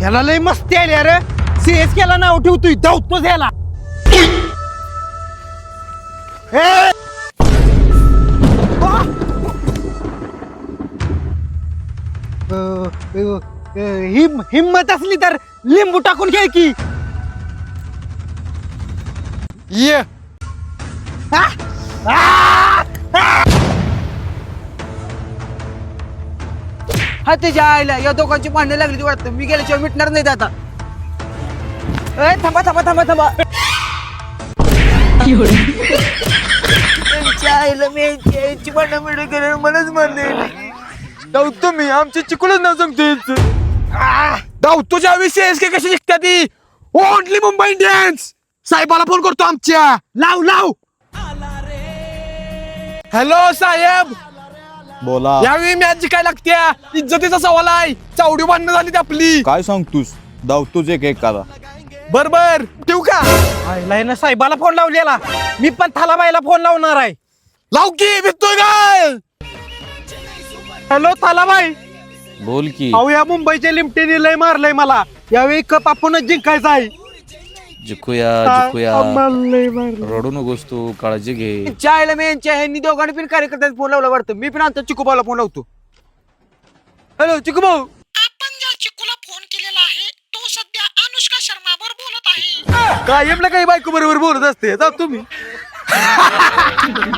ह्याला लय मस्ती आली अरे सीएस केला नाव ठेवतोय धावतोच ह्याला ए! आ! अ, अ, अ, हिम हिम्मत असली तर लिंबू टाकून घ्या की ये आ! आ! हा तिच्या आईला. या दोघांची भांडणं लागली वाटतं. मी गेल्याशिवाय मिटणार नाही आता. ए थांबा थांबा थांबा थांबा. त्यांच्या आईला मी यांची यांची भांडणं मिळून गेलं मलाच मारले धावतो मी. आमची चिकुलच नाव सांगतो धावतो विषय की कशी शिकता ती. ओनली मुंबई इंडियन्स साहेबाला फोन करतो आमच्या. लाव लाव. हॅलो साहेब. बोला. यावेळी मॅच जिकाय लागत्या इज्जतीचा सवाल आहे. चावडी भांडणं झाली ती आपली. काय सांगतोस? धावतोच एक एक करा बर बर ठेवू का? आईला ह्यानं साहेबाला फोन लावलेला मी पण थालाबाईला फोन लावणार आहे. लाव की भिजतोय काय? हॅलो थालाबाई. बोल की. अहो या मुंबईच्या लिमटीने लय मारलंय मला. यावेळी कप आपणच जिंकायचा आहे. जिकूया जिकूया. रडू नकोस तू काळजी घे. मी यांच्या ह्यांनी दोघांनी पण कार्यकर्त्यांना फोन लावला वाटतं. मी पण आता चिकूबाला फोन लावतो. हॅलो चिकू भाऊ आपण ज्या चिकूला फोन केलेला आहे तो सध्या अनुष्का बोलत आहे. कायमला काही बायको बरोबर बोलत असते. जाऊ तुम्ही.